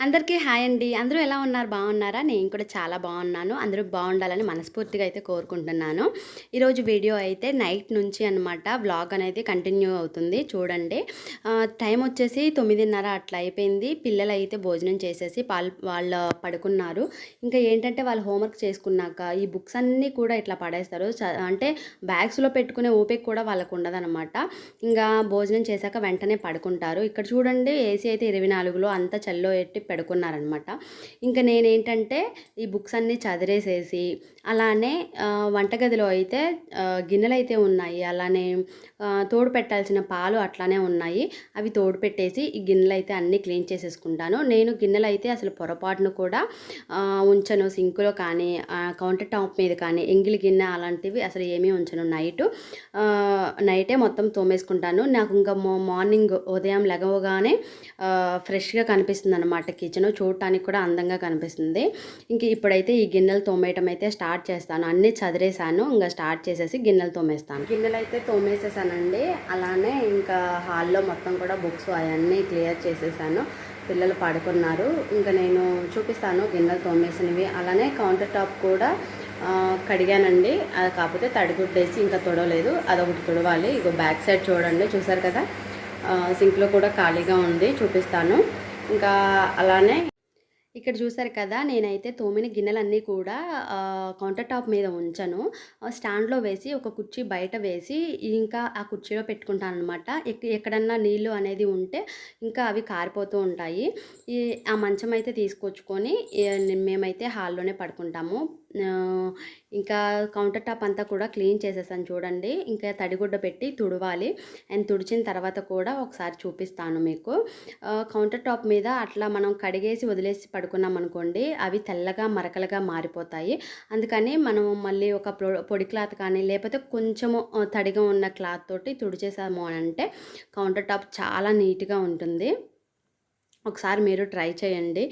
అందరికీ హాయ్ అండి. అందరూ ఎలా ఉన్నారు? బాగున్నారా? నేను కూడా చాలా బాగున్నాను. అందరూ బాగుండాలని మనస్ఫూర్తిగా అయితే కోరుకుంటున్నాను. ఈరోజు వీడియో అయితే నైట్ నుంచి అనమాట వ్లాగ్ అనేది కంటిన్యూ అవుతుంది. చూడండి. టైం వచ్చేసి తొమ్మిదిన్నర అట్లా అయిపోయింది. పిల్లలు అయితే భోజనం చేసేసి పాలు వాళ్ళు పడుకున్నారు. ఇంకా ఏంటంటే వాళ్ళు హోంవర్క్ చేసుకున్నాక ఈ బుక్స్ అన్నీ కూడా ఇట్లా పడేస్తారు. చ- అంటే బ్యాగ్స్లో పెట్టుకునే ఓపిక కూడా వాళ్ళకు ఉండదనమాట ఇంకా భోజనం చేశాక వెంటనే పడుకుంటారు. ఇక్కడ చూడండి ఏసీ అయితే ఇరవై నాలుగులో అంతా చల్లో ఎట్టి పెడుకున్నారనమాట. ఇంకా నేనేంటంటే ఈ బుక్స్ అన్నీ చదిరేసేసి అలానే వంటగదిలో అయితే గిన్నెలు అయితే ఉన్నాయి. అలానే తోడు పెట్టాల్సిన పాలు అట్లానే ఉన్నాయి. అవి తోడు పెట్టేసి ఈ గిన్నెలు అయితే అన్నీ క్లీన్ చేసేసుకుంటాను. నేను గిన్నెలు అయితే అసలు పొరపాటును కూడా ఉంచను. సింకులో కానీ కౌంటర్ టాప్ మీద కానీ ఎంగిలి గిన్నె అలాంటివి అసలు ఏమీ ఉంచను నైట్. నైటే మొత్తం తోమేసుకుంటాను. నాకు ఇంకా మార్నింగ్ ఉదయం లెగవగానే ఫ్రెష్గా కనిపిస్తుంది అనమాట కిచెన్ చూడటానికి కూడా అందంగా కనిపిస్తుంది. ఇంక ఇప్పుడైతే ఈ గిన్నెలు తోమేయటం అయితే స్టార్ట్ చేస్తాను. అన్నీ చదిరేసాను ఇంకా స్టార్ట్ చేసేసి గిన్నెలు తోమేస్తాను. గిన్నెలు అయితే తోమేసేసానండి. అలానే ఇంకా హాల్లో మొత్తం కూడా బుక్స్ అవన్నీ క్లియర్ చేసేసాను. పిల్లలు పడుకున్నారు. ఇంకా నేను చూపిస్తాను గిన్నెలు తోమేసినవి. అలానే కౌంటర్ టాప్ కూడా కడిగానండి. అది కాకపోతే తడిగుడ్డేసి ఇంకా తొడవలేదు. అదొకటి తుడవాలి. ఇక బ్యాక్ సైడ్ చూడండి. చూసారు కదా? సింక్లో కూడా ఖాళీగా ఉంది. చూపిస్తాను. ఇంకా అలానే ఇక్కడ చూసారు కదా నేనైతే తోమిన గిన్నెలన్నీ కూడా కౌంటర్ టాప్ మీద ఉంచను. స్టాండ్లో వేసి ఒక కుర్చీ బయట వేసి ఇంకా ఆ కుర్చీలో పెట్టుకుంటాను అనమాట ఎక్కడన్నా నీళ్ళు అనేది ఉంటే ఇంకా అవి కారిపోతూ ఉంటాయి. ఈ ఆ మంచం అయితే తీసుకొచ్చుకొని మేమైతే హాల్లోనే పడుకుంటాము. ఇంకా కౌంటర్ టాప్ అంతా కూడా క్లీన్ చేసేసాను చూడండి. ఇంకా తడిగుడ్డ పెట్టి తుడవాలి. అండ్ తుడిచిన తర్వాత కూడా ఒకసారి చూపిస్తాను మీకు. కౌంటర్ టాప్ మీద అట్లా మనం కడిగేసి వదిలేసి పడుకున్నాం అనుకోండి అవి తెల్లగా మరకలుగా మారిపోతాయి. అందుకని మనం మళ్ళీ ఒక పొడి క్లాత్ కానీ లేకపోతే కొంచెము తడిగా ఉన్న క్లాత్ తోటి తుడిచేసాము అని అంటే కౌంటర్ టాప్ చాలా నీట్గా ఉంటుంది. ఒకసారి మీరు ట్రై చేయండి.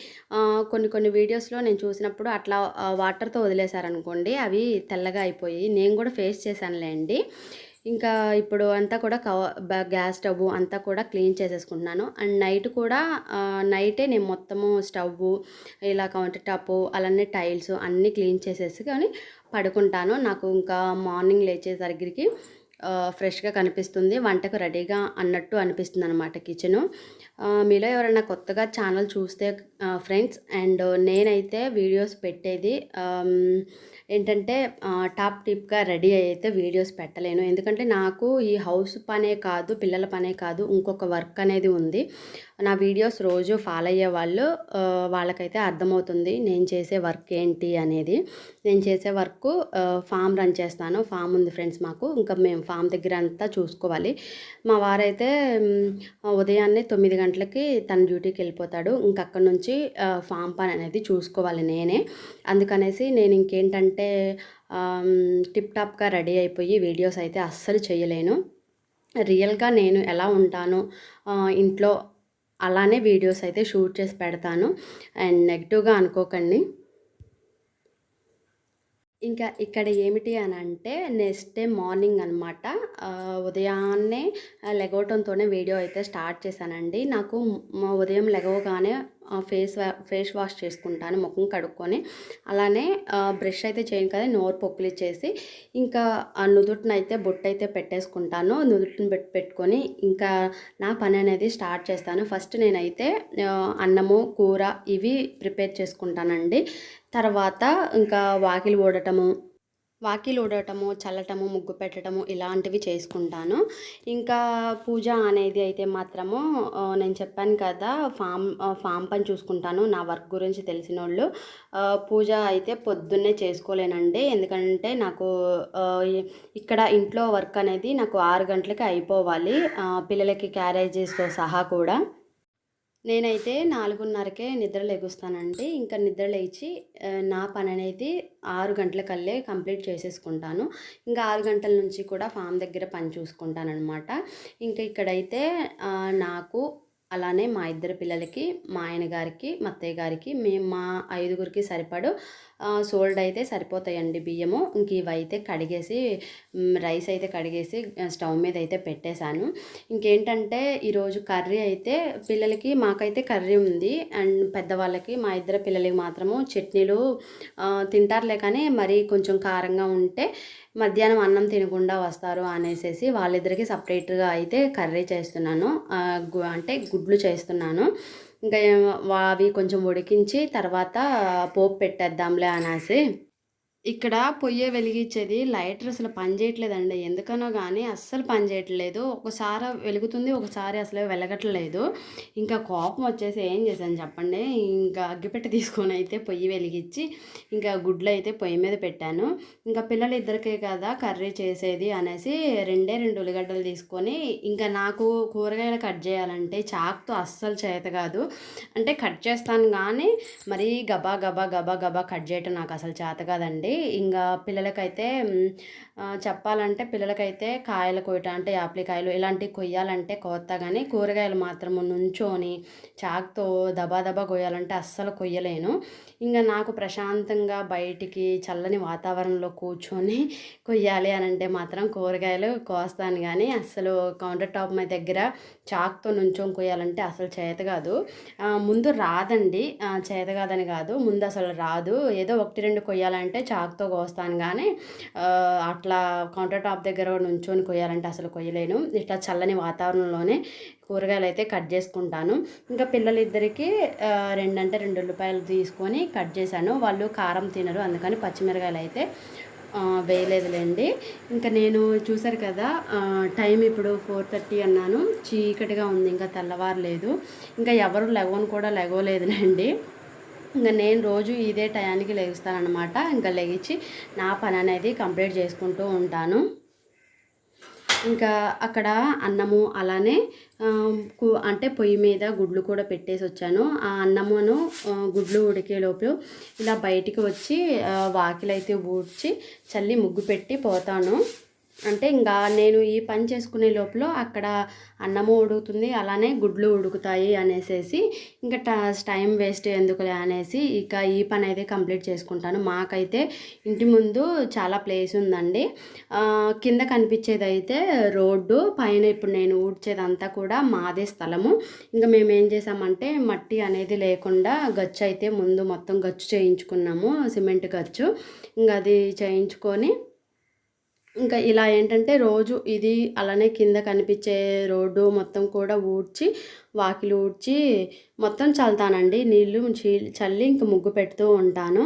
కొన్ని కొన్ని వీడియోస్లో నేను చూసినప్పుడు అట్లా వాటర్తో వదిలేశారనుకోండి అవి తెల్లగా అయిపోయి నేను కూడా ఫేస్ చేశానులేండి. ఇంకా ఇప్పుడు అంతా కూడా కవ గ్యాస్ స్టవ్ అంతా కూడా క్లీన్ చేసేసుకుంటున్నాను. అండ్ నైట్ కూడా నైటే నేను మొత్తము స్టవ్ ఇలా కౌంటర్ టాప్ అలానే టైల్స్ అన్నీ క్లీన్ చేసేసి కానీ పడుకుంటాను. నాకు ఇంకా మార్నింగ్ లేచేసరికి ఫ్రెష్గా కనిపిస్తుంది వంటకు రెడీగా అన్నట్టు అనిపిస్తుంది అనమాట కిచెను మీలో ఎవరైనా కొత్తగా ఛానల్ చూస్తే ఫ్రెండ్స్ అండ్ నేనైతే వీడియోస్ పెట్టేది ఏంటంటే టాప్ టిప్గా రెడీ అయితే వీడియోస్ పెట్టలేను. ఎందుకంటే నాకు ఈ హౌస్ పనే కాదు పిల్లల పనే కాదు ఇంకొక వర్క్ అనేది ఉంది. నా వీడియోస్ రోజు ఫాలో అయ్యే వాళ్ళు వాళ్ళకైతే అర్థమవుతుంది నేను చేసే వర్క్ ఏంటి అనేది. నేను చేసే వర్క్ ఫామ్ రన్ చేస్తాను. ఫామ్ ఉంది ఫ్రెండ్స్ మాకు. ఇంకా మేము ఫామ్ దగ్గర అంతా చూసుకోవాలి. మా వారైతే ఉదయాన్నే తొమ్మిది గంటలకి తన డ్యూటీకి వెళ్ళిపోతాడు. ఇంక అక్కడి నుంచి ఫామ్ పని అనేది చూసుకోవాలి నేనే. అందుకనేసి నేను ఇంకేంటంటే అంటే టిప్ టాప్గా రెడీ అయిపోయి వీడియోస్ అయితే అస్సలు చేయలేను. రియల్గా నేను ఎలా ఉంటాను ఇంట్లో అలానే వీడియోస్ అయితే షూట్ చేసి పెడతాను. అండ్ నెగిటివ్గా అనుకోకండి. ఇంకా ఇక్కడ ఏమిటి అని అంటే నెక్స్ట్ డే మార్నింగ్ అనమాట ఉదయాన్నే లెగవటంతోనే వీడియో అయితే స్టార్ట్ చేశానండి. నాకు ఉదయం లెగవగానే ఫేస్ ఫేస్ వాష్ చేసుకుంటాను ముఖం కడుక్కొని. అలానే బ్రష్ అయితే చేయను కదా నోరు పొక్కులిచ్చేసి. ఇంకా ఆ నుదుటినైతే బొట్టు అయితే పెట్టేసుకుంటాను. నుదుటిని పెట్టి పెట్టుకొని ఇంకా నా పని అనేది స్టార్ట్ చేస్తాను. ఫస్ట్ నేనైతే అన్నము కూర ఇవి ప్రిపేర్ చేసుకుంటానండి. తర్వాత ఇంకా వాకిలి ఊడటము వాకిలి ఊడటము చల్లటము ముగ్గు పెట్టడము ఇలాంటివి చేసుకుంటాను. ఇంకా పూజ అనేది అయితే మాత్రము నేను చెప్పాను కదా ఫామ్ ఫామ్ పని చూసుకుంటాను. నా వర్క్ గురించి తెలిసిన వాళ్ళు పూజ అయితే పొద్దున్నే చేసుకోలేనండి. ఎందుకంటే నాకు ఇక్కడ ఇంట్లో వర్క్ అనేది నాకు ఆరు గంటలకి అయిపోవాలి. పిల్లలకి క్యారేజెస్తో సహా కూడా. నేనైతే నాలుగున్నరకే నిద్ర లెగుస్తానండి. ఇంకా నిద్ర లేచి నా పని అనేది ఆరు గంటలకల్లే కంప్లీట్ చేసేసుకుంటాను. ఇంకా ఆరు గంటల నుంచి కూడా ఫామ్ దగ్గర పని చూసుకుంటానమాట ఇంకా ఇక్కడైతే నాకు అలానే మా ఇద్దరు పిల్లలకి మా ఆయన గారికి మా అత్తయ్య గారికి మేము మా ఐదుగురికి సరిపడు సోల్డ్ అయితే సరిపోతాయండి బియ్యము. ఇంక ఇవైతే కడిగేసి రైస్ అయితే కడిగేసి స్టవ్ మీద అయితే పెట్టేశాను. ఇంకేంటంటే ఈరోజు కర్రీ అయితే పిల్లలకి మాకైతే కర్రీ ఉంది. అండ్ పెద్దవాళ్ళకి మా ఇద్దరు పిల్లలకి మాత్రము చట్నీలు తింటారులే కానీ మరీ కొంచెం కారంగా ఉంటే మధ్యాహ్నం అన్నం తినకుండా వస్తారు అనేసి వాళ్ళిద్దరికి సపరేట్గా అయితే కర్రీ చేస్తున్నాను. అంటే గుడ్లు చేస్తున్నాను. ఇంకా అవి కొంచెం ఉడికించి తర్వాత పోపు పెట్టేద్దాంలే అనేసి ఇక్కడ పొయ్యి వెలిగించేది లైటర్ అసలు పనిచేయట్లేదండి. ఎందుకనో కానీ అస్సలు పనిచేయట్లేదు. ఒకసారి వెలుగుతుంది ఒకసారి అసలు వెలగట్లేదు. ఇంకా కోపం వచ్చేసి ఏం చేశాను చెప్పండి? ఇంకా అగ్గిపెట్టి తీసుకొని అయితే పొయ్యి వెలిగించి ఇంకా గుడ్లు అయితే పొయ్యి మీద పెట్టాను. ఇంకా పిల్లలు ఇద్దరికే కదా కర్రీ చేసేది అనేసి రెండే రెండు ఉల్లిగడ్డలు తీసుకొని ఇంకా నాకు కూరగాయలు కట్ చేయాలంటే చాక్తో అస్సలు చేత కాదు. అంటే కట్ చేస్తాను కానీ మరీ గబా గబా గబా గబా కట్ చేయటం నాకు అసలు చేత కాదండి. ఇంకా పిల్లలకైతే చెప్పాలంటే పిల్లలకైతే కాయలు కొయ్యటం అంటే యాప్లికాయలు ఇలాంటివి కొయ్యాలంటే కొత్త. కానీ కూరగాయలు మాత్రం నుంచొని చాక్తో దబా దబా కొయ్యాలంటే అస్సలు కొయ్యలేను. ఇంకా నాకు ప్రశాంతంగా బయటికి చల్లని వాతావరణంలో కూర్చొని కొయ్యాలి అని అంటే మాత్రం కూరగాయలు కోస్తాను. కానీ అస్సలు కౌంటర్ టాప్ మీ దగ్గర చాక్తో నుంచొని కొయ్యాలంటే అసలు చేత కాదు. ముందు రాదండి. చేత కాదని కాదు. ముందు అసలు రాదు. ఏదో ఒకటి రెండు కొయ్యాలంటే చాక్తో కోస్తాను కానీ అట్లా కౌంటర్ టాప్ దగ్గర నుంచొని కొయ్యాలంటే అసలు కొయ్యలేను. ఇట్లా చల్లని వాతావరణంలోనే కూరగాయలు అయితే కట్ చేసుకుంటాను. ఇంకా పిల్లలిద్దరికి రెండంటే రెండు ఉల్లిపాయలు తీసుకొని కట్ చేశాను. వాళ్ళు కారం తినరు అందుకని పచ్చిమిరకాయలు అయితే వేయలేదులేండి. ఇంకా నేను చూశారు కదా టైం ఇప్పుడు ఫోర్ థర్టీ అన్నాను. చీకటిగా ఉంది ఇంకా తెల్లవారలేదు. ఇంకా ఎవరు లెగవని కూడా లెగవలేదులేండి. ఇంకా నేను రోజు ఇదే టయానికి లెగుస్తానమాట ఇంకా లెగిచి నా పని అనేది కంప్లీట్ చేసుకుంటూ ఉంటాను. ఇంకా అక్కడ అన్నము అలానే కు- అంటే పొయ్యి మీద గుడ్లు కూడా పెట్టేసి వచ్చాను. ఆ అన్నమును గుడ్లు ఉడికే లోపు ఇలా బయటికి వచ్చి వాకిలైతే ఊడ్చి చల్లి ముగ్గు పెట్టి పోతాను. అంటే ఇంకా నేను ఈ పని చేసుకునే లోపల అక్కడ అన్నము ఉడుకుతుంది అలానే గుడ్లు ఉడుకుతాయి అనేసి ఇంకా ట- టైం వేస్ట్ ఎందుకులే అనేసి ఇక ఈ పని అయితే కంప్లీట్ చేసుకుంటాను. మాకైతే ఇంటి ముందు చాలా ప్లేస్ ఉందండి. కింద కనిపించేది అయితే రోడ్డు పైన ఇప్పుడు నేను ఊడ్చేదంతా కూడా మాదే స్థలము. ఇంకా మేము ఏం చేసామంటే మట్టి అనేది లేకుండా గచ్చు అయితే ముందు మొత్తం గచ్చు చేయించుకున్నాము సిమెంట్ గచ్చు. ఇంకా అది చేయించుకొని ఇంకా ఇలా ఏంటంటే రోజు ఇది అలానే కింద కనిపించే రోడ్డు మొత్తం కూడా ఊడ్చి వాకిలి ఊడ్చి మొత్తం చల్లుతానండి. నీళ్ళు చీ- చల్లి ఇంక ముగ్గు పెడుతూ ఉంటాను.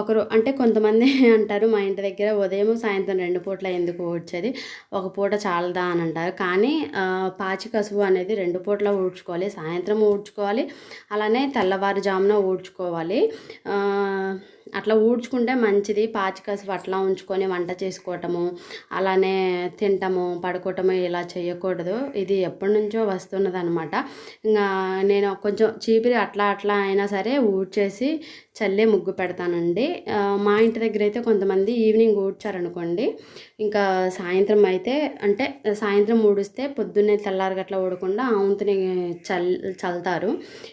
ఒకరు అంటే కొంతమంది అంటారు మా ఇంటి దగ్గర ఉదయం సాయంత్రం రెండు పూట్ల ఎందుకు ఊడ్చేది? ఒక పూట చాలదా? అని అంటారు. కానీ పాచి కసువు అనేది రెండు పూట్ల ఊడ్చుకోవాలి. సాయంత్రం ఊడ్చుకోవాలి. అలానే తెల్లవారుజామున ఊడ్చుకోవాలి. అట్లా ఊడ్చుకుంటే మంచిది. పాచి అట్లా ఉంచుకొని వంట చేసుకోవటము అలానే తింటము పడుకోవటము ఇలా చేయకూడదు. ఇది ఎప్పటి నుంచో వస్తున్నది అనమాట ఇంకా నేను కొంచెం చీపిరి అట్లా అట్లా అయినా సరే ఊడ్చేసి చల్లే ముగ్గు పెడతానండి. మా ఇంటి దగ్గర అయితే కొంతమంది ఈవినింగ్ ఊడ్చారనుకోండి ఇంకా సాయంత్రం అయితే అంటే సాయంత్రం ఊడిస్తే పొద్దున్నే తెల్లారగట్లా ఊడకుండా అవంతుని చల్ చల్లుతారు.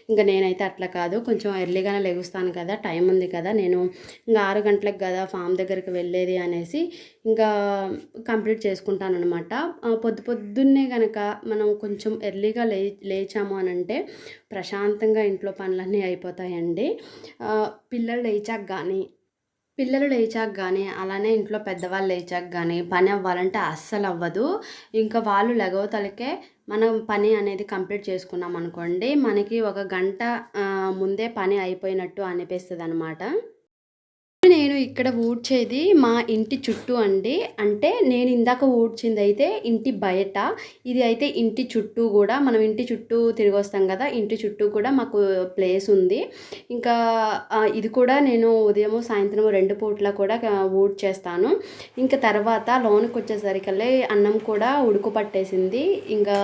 ఇంకా నేనైతే అట్లా కాదు. కొంచెం ఎర్లీగానే లెగుస్తాను కదా టైం ఉంది కదా నేను ఇంకా ఆరు గంటలకు కదా ఫామ్ దగ్గరికి వెళ్ళేది అనేసి ఇంకా కంప్లీట్ చేసుకుంటాను అనమాట పొద్దు పొద్దున్నే కనుక మనం కొంచెం ఎర్లీగా లే లేచాము అని అంటే ప్రశాంతంగా ఇంట్లో పనులన్నీ అయిపోతాయండి. పిల్లలు లేచాక కానీ పిల్లలు లేచాక కానీ అలానే ఇంట్లో పెద్దవాళ్ళు లేచాక కానీ పని అవ్వాలంటే అస్సలు అవ్వదు. ఇంకా వాళ్ళు లెగవతలకే మనం పని అనేది కంప్లీట్ చేసుకున్నాం అనుకోండి మనకి ఒక గంట ముందే పని అయిపోయినట్టు అనిపిస్తుంది అనమాట నేను ఇక్కడ ఊడ్చేది మా ఇంటి చుట్టూ అండి. అంటే నేను ఇందాక ఊడ్చింది అయితే ఇంటి బయట. ఇది అయితే ఇంటి చుట్టూ కూడా. మనం ఇంటి చుట్టూ తిరిగి వస్తాం కదా ఇంటి చుట్టూ కూడా మాకు ప్లేస్ ఉంది. ఇంకా ఇది కూడా నేను ఉదయం సాయంత్రం రెండు పూట్ల కూడా ఆ, ఊడ్చేస్తాను. ఇంకా తర్వాత లోనికి వచ్చేసరికల్లే అన్నం కూడా ఉడుకు పట్టేసింది. ఇంకా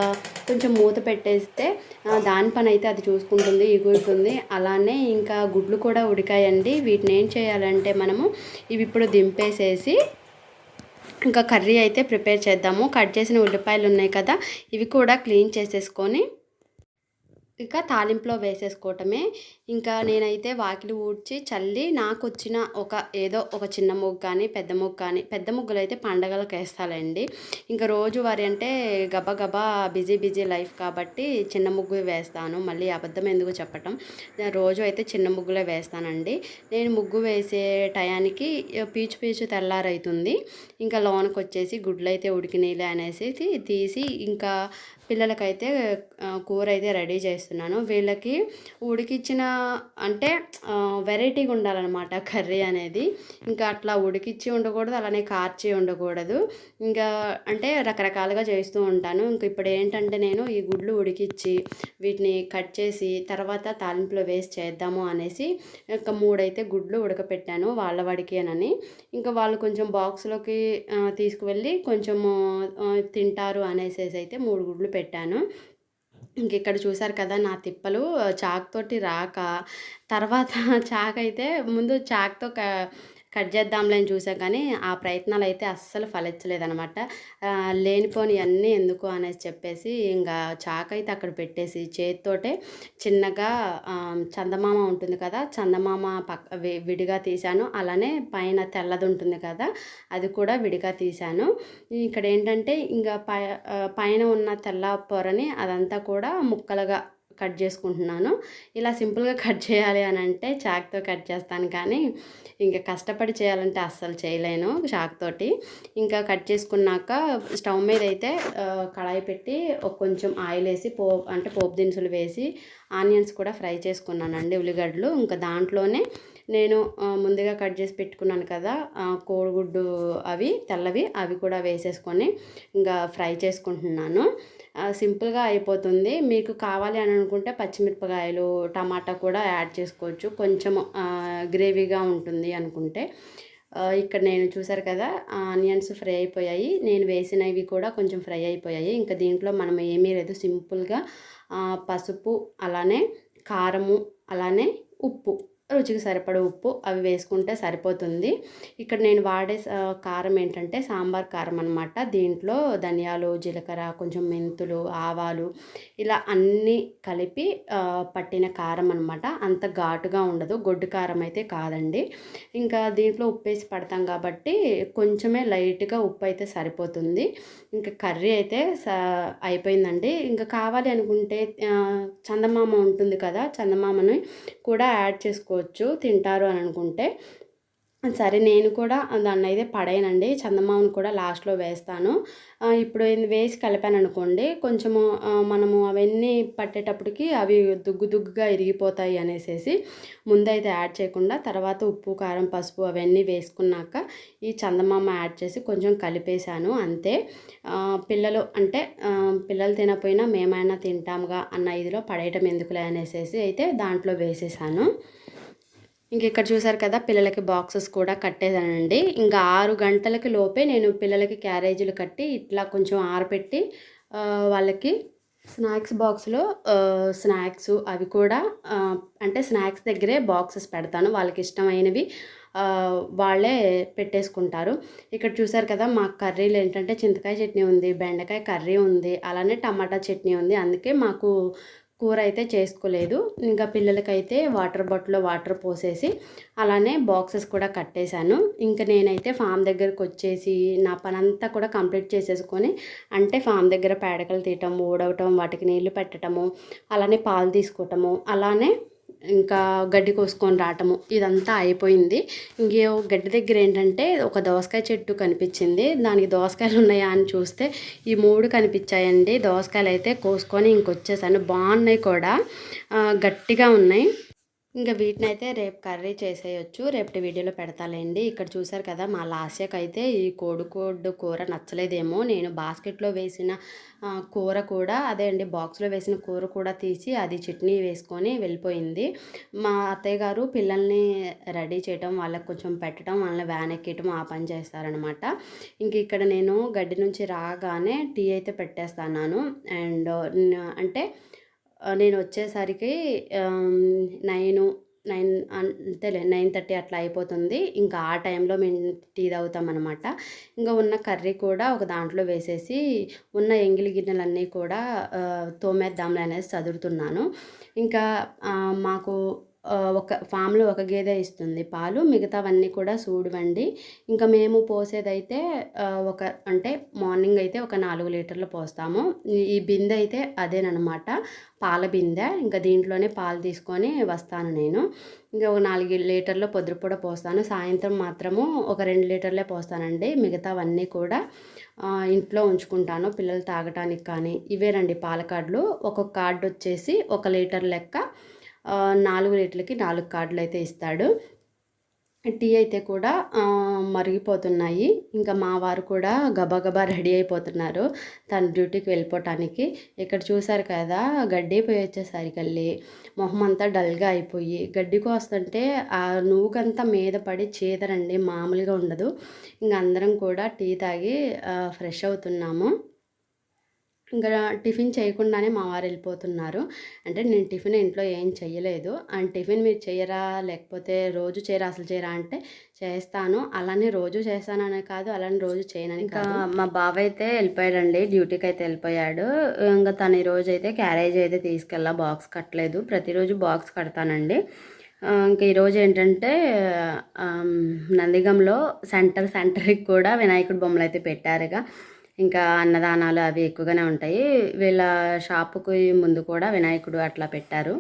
కొంచెం మూత పెట్టేస్తే దాని పని అయితే అది చూసుకుంటుంది ఎగురుతుంది. అలానే ఇంకా గుడ్లు కూడా ఉడికాయండి. వీటిని ఏం చేయాలంటే మనము ఇవి ఇప్పుడు దింపేసేసి ఇంకా కర్రీ అయితే ప్రిపేర్ చేద్దాము. కట్ చేసిన ఉల్లిపాయలు ఉన్నాయి కదా ఇవి కూడా క్లీన్ చేసేసుకొని ఇంకా తాలింపులో వేసేసుకోవటమే. ఇంకా నేనైతే వాకిలి ఊడ్చి చల్లి నాకు వచ్చిన ఒక ఏదో ఒక చిన్న ముగ్గు కానీ పెద్ద ముగ్గు కానీ పెద్ద ముగ్గులు అయితే పండగలకు వేస్తాలండి. ఇంకా రోజువారీ అంటే గబగబా బిజీ బిజీ లైఫ్ కాబట్టి చిన్న ముగ్గు వేస్తాను. మళ్ళీ అబద్ధం ఎందుకు చెప్పటం? రోజు అయితే చిన్న ముగ్గులే వేస్తానండి. నేను ముగ్గు వేసే టయానికి పీచు పీచు తెల్లారైతుంది. ఇంకా లోనకి వచ్చేసి గుడ్లు అయితే ఉడికినీలే అనేసి తీసి ఇంకా పిల్లలకైతే కూర అయితే రెడీ చేస్తున్నాను. వీళ్ళకి ఉడికిచ్చిన అంటే వెరైటీగా ఉండాలన్నమాట కర్రీ అనేది. ఇంకా అట్లా ఉడికిచ్చి ఉండకూడదు అలానే కార్చి ఉండకూడదు. ఇంకా అంటే రకరకాలుగా చేస్తూ ఉంటాను. ఇంక ఇప్పుడు ఏంటంటే నేను ఈ గుడ్లు ఉడికిచ్చి వీటిని కట్ చేసి తర్వాత తాలింపులో వేసి చేద్దాము అనేసి ఇంకా మూడైతే గుడ్లు ఉడకపెట్టాను వాళ్ళ వాడికి అని ఇంకా వాళ్ళు కొంచెం బాక్స్లోకి తీసుకువెళ్ళి కొంచెము తింటారు అనేసేసి అయితే మూడు గుడ్లు పెట్టాను. ఇంక ఇక్కడ చూసారు కదా నా తిప్పలు చాక్ తోటి రాక తర్వాత చాక్ అయితే ముందు చాక్తో క కట్ చేద్దాంలే అని చూసా కానీ ఆ ప్రయత్నాలు అయితే అస్సలు ఫలించలేదనమాట లేనిపోని అన్నీ ఎందుకు అనేసి చెప్పేసి ఇంకా చాక్ అయితే అక్కడ పెట్టేసి చేతితోటే చిన్నగా చందమామ ఉంటుంది కదా చందమామ పక్క వి- విడిగా తీశాను. అలానే పైన తెల్లది ఉంటుంది కదా అది కూడా విడిగా తీశాను. ఇక్కడ ఏంటంటే ఇంకా పై పైన ఉన్న తెల్ల పొరని అదంతా కూడా ముక్కలుగా కట్ చేసుకుంటున్నాను. ఇలా సింపుల్గా కట్ చేయాలి అని అంటే చాక్తో కట్ చేస్తాను కానీ ఇంకా కష్టపడి చేయాలంటే అస్సలు చేయలేను చాక్ తోటి ఇంకా కట్ చేసుకున్నాక స్టవ్ మీద అయితే కడాయి కళాయి పెట్టి ఒక కొంచెం ఆయిల్ వేసి పో అంటే పోపు దినుసులు వేసి ఆనియన్స్ కూడా ఫ్రై చేసుకున్నానండి ఉల్లిగడ్డలు. ఇంకా దాంట్లోనే నేను ముందుగా కట్ చేసి పెట్టుకున్నాను కదా కోడిగుడ్డు అవి తెల్లవి అవి కూడా వేసేసుకొని ఇంకా ఫ్రై చేసుకుంటున్నాను. సింపుల్గా అయిపోతుంది. మీకు కావాలి అని అనుకుంటే పచ్చిమిరపకాయలు టమాటా కూడా యాడ్ చేసుకోవచ్చు. కొంచెం గ్రేవీగా ఉంటుంది అనుకుంటే. ఇక్కడ నేను చూసారు కదా ఆనియన్స్ ఫ్రై అయిపోయాయి. నేను వేసినవి కూడా కొంచెం ఫ్రై అయిపోయాయి. ఇంకా దీంట్లో మనం ఏమీ లేదు. సింపుల్గా పసుపు అలానే కారము అలానే ఉప్పు రుచికి సరిపడ ఉప్పు అవి వేసుకుంటే సరిపోతుంది. ఇక్కడ నేను వాడే కారం ఏంటంటే సాంబార్ కారం అనమాట దీంట్లో ధనియాలు జీలకర్ర కొంచెం మెంతులు ఆవాలు ఇలా అన్నీ కలిపి పట్టిన కారం అనమాట అంత ఘాటుగా ఉండదు. గొడ్డు కారం అయితే కాదండి. ఇంకా దీంట్లో ఉప్పు వేసి పడతాం కాబట్టి కొంచెమే లైట్గా ఉప్పు అయితే సరిపోతుంది. ఇంకా కర్రీ అయితే అయిపోయిందండి. ఇంకా కావాలి అనుకుంటే చందమామ ఉంటుంది కదా చందమామని కూడా యాడ్ చేసుకోవచ్చు. తింటారు అని అనుకుంటే సరే నేను కూడా దాన్ని అయితే పడేయనండి. చందమామను కూడా లాస్ట్లో వేస్తాను. ఇప్పుడు వేసి కలిపాను అనుకోండి కొంచెము మనము అవన్నీ పట్టేటప్పటికి అవి దుగ్గు దుగ్గుగా ఇరిగిపోతాయి అనేసి ముందైతే యాడ్ చేయకుండా తర్వాత ఉప్పు కారం పసుపు అవన్నీ వేసుకున్నాక ఈ చందమామ యాడ్ చేసి కొంచెం కలిపేశాను అంతే. పిల్లలు అంటే పిల్లలు తినపోయినా మేమైనా తింటాంగా అన్న ఇదిలో పడేయటం ఎందుకులే అనేసి అయితే దాంట్లో వేసేసాను. ఇంక ఇక్కడ చూసారు కదా పిల్లలకి బాక్సెస్ కూడా కట్టేదానండి. ఇంకా ఆరు గంటలకి లోపే నేను పిల్లలకి క్యారేజీలు కట్టి ఇట్లా కొంచెం ఆరపెట్టి వాళ్ళకి స్నాక్స్ బాక్స్లో స్నాక్స్ అవి కూడా అంటే స్నాక్స్ దగ్గరే బాక్సెస్ పెడతాను. వాళ్ళకి ఇష్టమైనవి వాళ్ళే పెట్టేసుకుంటారు. ఇక్కడ చూసారు కదా మా కర్రీలు ఏంటంటే చింతకాయ చట్నీ ఉంది బెండకాయ కర్రీ ఉంది అలానే టమాటా చట్నీ ఉంది. అందుకే మాకు కూర అయితే చేసుకోలేదు. ఇంకా పిల్లలకైతే వాటర్ బాటిల్లో వాటర్ పోసేసి అలానే బాక్సెస్ కూడా కట్టేశాను. ఇంకా నేనైతే ఫామ్ దగ్గరకు వచ్చేసి నా పనంతా కూడా కంప్లీట్ చేసేసుకొని అంటే ఫామ్ దగ్గర పేడకలు తీయటం ఊడవటం వాటికి నీళ్ళు పెట్టడము అలానే పాలు తీసుకోవటము అలానే ఇంకా గడ్డి కోసుకొని రావటము ఇదంతా అయిపోయింది. ఇంకే గడ్డి దగ్గర ఏంటంటే ఒక దోసకాయ చెట్టు కనిపించింది. దానికి దోసకాయలు ఉన్నాయా అని చూస్తే ఈ మూడు కనిపించాయండి. దోసకాయలు అయితే కోసుకొని ఇంకొచ్చేసాను. బాగున్నాయి కూడా. గట్టిగా ఉన్నాయి. ఇంకా వీటిని అయితే రేపు కర్రీ చేసేయచ్చు. రేపటి వీడియోలో పెడతాలేండి. ఇక్కడ చూసారు కదా మా లాస్యకు అయితే ఈ కోడికోడ్డు కూర నచ్చలేదేమో. నేను బాస్కెట్లో వేసిన కూర కూడా అదే అండి బాక్స్లో వేసిన కూర కూడా తీసి అది చట్నీ వేసుకొని వెళ్ళిపోయింది. మా అత్తయ్య గారు పిల్లల్ని రెడీ చేయటం వాళ్ళకి కొంచెం పెట్టడం వాళ్ళని వ్యాన్ ఎక్కేయటం ఆ పని చేస్తారనమాట. ఇంక ఇక్కడ నేను గడ్డి నుంచి రాగానే టీ అయితే పెట్టేస్తాను అండ్ అంటే నేను వచ్చేసరికి నైన్ నైన్ అంతేలే నైన్ థర్టీ అట్లా అయిపోతుంది. ఇంకా ఆ టైంలో మేము టీ తాగుతామన్నమాట. అనమాట ఇంకా ఉన్న కర్రీ కూడా ఒక దాంట్లో వేసేసి ఉన్న ఎంగిలి గిన్నెలన్నీ కూడా తోమేద్దాంలే అనేసి చదువుతున్నాను ఇంకా మాకు ఒక ఫామ్లో ఒక గేదె ఇస్తుంది. పాలు మిగతావన్నీ కూడా సూడివండి. ఇంకా మేము పోసేదైతే ఒక అంటే మార్నింగ్ అయితే ఒక నాలుగు లీటర్లు పోస్తాము. ఈ- బిందె అయితే అదేనమాట పాల బిందె. ఇంకా దీంట్లోనే పాలు తీసుకొని వస్తాను నేను. ఇంకా ఒక నాలుగు లీటర్లు పొద్దుపూట పోస్తాను. సాయంత్రం మాత్రము ఒక రెండు లీటర్లే పోస్తానండి. మిగతావన్నీ కూడా ఇంట్లో ఉంచుకుంటాను. పిల్లలు తాగటానికి కానీ. ఇవేనండి పాల కార్డులు ఒక్కొక్క కార్డు వచ్చేసి ఒక లీటర్ లెక్క నాలుగు లీటర్లకి నాలుగు కార్డులు అయితే ఇస్తాడు. టీ అయితే కూడా మరిగిపోతున్నాయి. ఇంకా మా వారు కూడా గబగబా రెడీ అయిపోతున్నారు తన డ్యూటీకి వెళ్ళిపోవటానికి ఇక్కడ చూశారు కదా గడ్డి పోయి వచ్చేసరికల్లి మొహం అంతా డల్గా అయిపోయి. గడ్డి కోస్తుంటే ఆ నూకంతా మీద పడి చేదరండి మామూలుగా ఉండదు. ఇంకా అందరం కూడా టీ తాగి ఫ్రెష్ అవుతున్నాము. ఇంకా టిఫిన్ చేయకుండానే మా వారు వెళ్ళిపోతున్నారు. అంటే నేను టిఫిన్ ఇంట్లో ఏం చెయ్యలేదు. అండ్ టిఫిన్ మీరు చేయరా లేకపోతే రోజు చేయరా? అసలు చేయరా అంటే చేస్తాను. అలానే రోజు చేస్తాననే కాదు అలానే రోజు చేయనని ఇంకా మా బావ అయితే వెళ్ళిపోయాడండి. డ్యూటీకి అయితే వెళ్ళిపోయాడు. ఇంకా తను ఈ రోజు అయితే క్యారేజ్ అయితే తీసుకెళ్ళా. బాక్స్ కట్టలేదు. ప్రతిరోజు బాక్స్ కడతానండి. ఇంకా ఈరోజు ఏంటంటే నందిగంలో సెంటర్ సెంటర్కి కూడా వినాయకుడి బొమ్మలు అయితే పెట్టారుగా. ఇంకా అన్నదానాలు అవి ఎక్కువగానే ఉంటాయి. వీళ్ళ షాపుకి ముందు కూడా వినాయకుడు అట్లా పెట్టారు.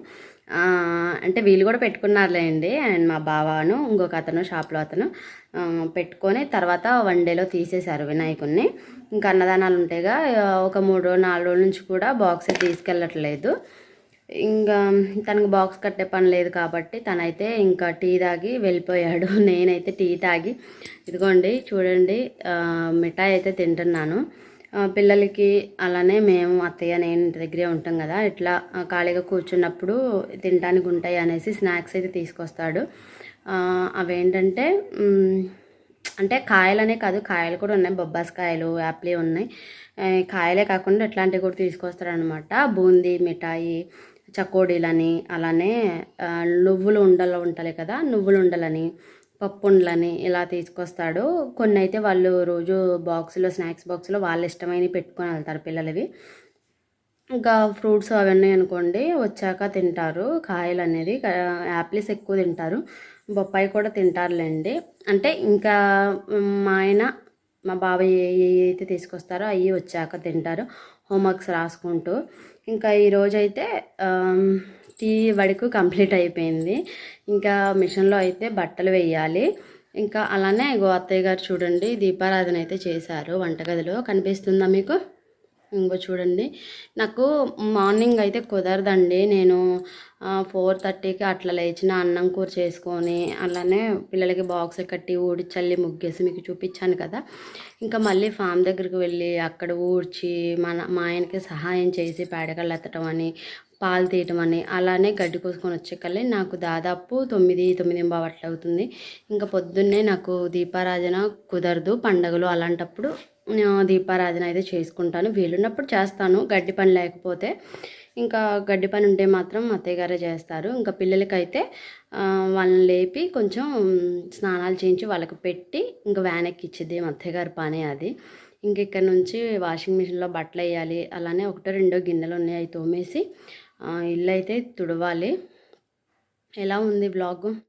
అంటే వీళ్ళు కూడా పెట్టుకున్నారులేండి అండ్. మా బావను ఇంకొక అతను షాప్లో అతను పెట్టుకొని తర్వాత వన్ డేలో తీసేశారు వినాయకుడిని ఇంకా అన్నదానాలు ఉంటాయిగా ఒక మూడు రోజులు నాలుగు రోజుల నుంచి కూడా బాక్స్ తీసుకెళ్ళట్లేదు. ఇంకా తనకు బాక్స్ కట్టే పని లేదు కాబట్టి తనైతే ఇంకా టీ తాగి వెళ్ళిపోయాడు. నేనైతే టీ తాగి ఇదిగోండి చూడండి మిఠాయి అయితే తింటున్నాను. పిల్లలకి అలానే మేము అత్తయ్య నేను ఇంటి దగ్గరే ఉంటాం కదా ఇట్లా ఖాళీగా కూర్చున్నప్పుడు తినడానికి ఉంటాయి అనేసి స్నాక్స్ అయితే తీసుకొస్తాడు. అవేంటంటే అంటే కాయలనే కాదు కాయలు కూడా ఉన్నాయి బొబ్బాస్ కాయలు యాప్లీ ఉన్నాయి. కాయలే కాకుండా ఇట్లాంటివి కూడా తీసుకొస్తారనమాట బూందీ మిఠాయి చకోడీలని అలానే నువ్వులు ఉండలు ఉంటాయి కదా నువ్వులు ఉండలని పప్పు ఉండలని ఇలా తీసుకొస్తాడు. కొన్ని అయితే వాళ్ళు రోజు బాక్స్లో స్నాక్స్ బాక్స్లో వాళ్ళ ఇష్టమైనవి పెట్టుకొని వెళ్తారు పిల్లలవి. ఇంకా ఫ్రూట్స్ అవన్నీ అనుకోండి వచ్చాక తింటారు. కాయలు అనేది కా- యాపిల్స్ ఎక్కువ తింటారు. బొప్పాయి కూడా తింటారులేండి. అంటే ఇంకా మా ఆయన మా బాబాయ్ ఏ అయితే తీసుకొస్తారో అవి వచ్చాక తింటారు. హోంవర్క్స్ రాసుకుంటూ. ఇంకా ఈరోజు అయితే టీ వరకు కంప్లీట్ అయిపోయింది. ఇంకా మిషన్లో అయితే బట్టలు వేయాలి. ఇంకా అలానే గో అత్తయ్య గారు చూడండి దీపారాధన అయితే చేశారు వంటగదిలో. కనిపిస్తుందా మీకు? ఇంకో చూడండి. నాకు మార్నింగ్ అయితే కుదరదండి. నేను ఫోర్ థర్టీకి అట్లా లేచిన అన్నం కూర చేసుకొని అలానే పిల్లలకి బాక్స్ కట్టి ఊడి చల్లి ముగ్గేసి మీకు చూపించాను కదా. ఇంకా మళ్ళీ ఫామ్ దగ్గరికి వెళ్ళి అక్కడ ఊడ్చి మన మా ఆయనకి సహాయం చేసి పేడకళ్ళు ఎత్తడం అని పాలు తీయటం అని అలానే గడ్డి కోసుకొని వచ్చేకల్లి నాకు దాదాపు తొమ్మిది తొమ్మిది బావట్లు అట్లా అవుతుంది. ఇంకా పొద్దున్నే నాకు దీపారాధన కుదరదు పండగలు అలాంటప్పుడు దీపారాధన అయితే చేసుకుంటాను. వీలున్నప్పుడు చేస్తాను. గడ్డి పని లేకపోతే ఇంకా గడ్డి పని ఉంటే మాత్రం అత్తయ్య గారే చేస్తారు. ఇంకా పిల్లలకైతే వాళ్ళని లేపి కొంచెం స్నానాలు చేయించి వాళ్ళకి పెట్టి ఇంకా వ్యాన్ ఎక్కిచ్చేది మా అత్తయ్య గారి పని అది. ఇంక ఇక్కడ నుంచి వాషింగ్ మిషన్లో బట్టలు వేయాలి. అలానే ఒకటో రెండో గిన్నెలు ఉన్నాయి. అవి తోమేసి ఇల్లు అయితే తుడవాలి. ఎలా ఉంది బ్లాగ్?